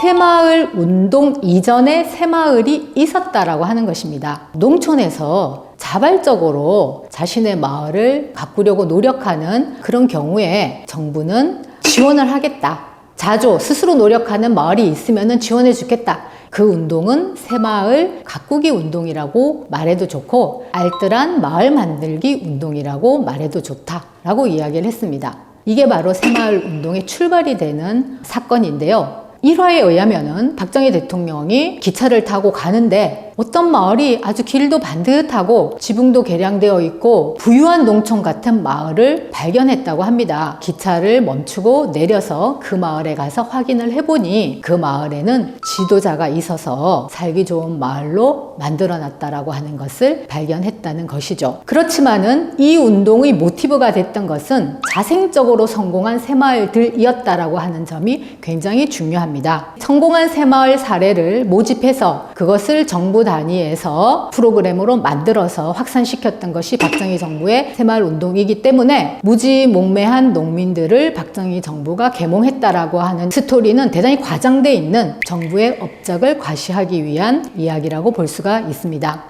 새마을 운동 이전에 새마을이 있었다라고 하는 것입니다. 농촌에서 자발적으로 자신의 마을을 바꾸려고 노력하는 그런 경우에 정부는 지원을 하겠다. 자조 스스로 노력하는 마을이 있으면 지원해 주겠다. 그 운동은 새마을 가꾸기 운동이라고 말해도 좋고 알뜰한 마을 만들기 운동이라고 말해도 좋다라고 이야기를 했습니다. 이게 바로 새마을 운동의 출발이 되는 사건인데요. 일화에 의하면은 박정희 대통령이 기차를 타고 가는데 어떤 마을이 아주 길도 반듯하고 지붕도 개량되어 있고 부유한 농촌 같은 마을을 발견했다고 합니다. 기차를 멈추고 내려서 그 마을에 가서 확인을 해보니 그 마을에는 지도자가 있어서 살기 좋은 마을로 만들어 놨다라고 하는 것을 발견했다는 것이죠. 그렇지만은 이 운동의 모티브가 됐던 것은 자생적으로 성공한 새마을들이었다라고 하는 점이 굉장히 중요합니다. 성공한 새마을 사례를 모집해서 그것을 정부 단위에서 프로그램으로 만들어서 확산시켰던 것이 박정희 정부의 새마을 운동이기 때문에 무지몽매한 농민들을 박정희 정부가 계몽했다라고 하는 스토리는 대단히 과장돼 있는 정부의 업적을 과시하기 위한 이야기라고 볼 수가 있습니다.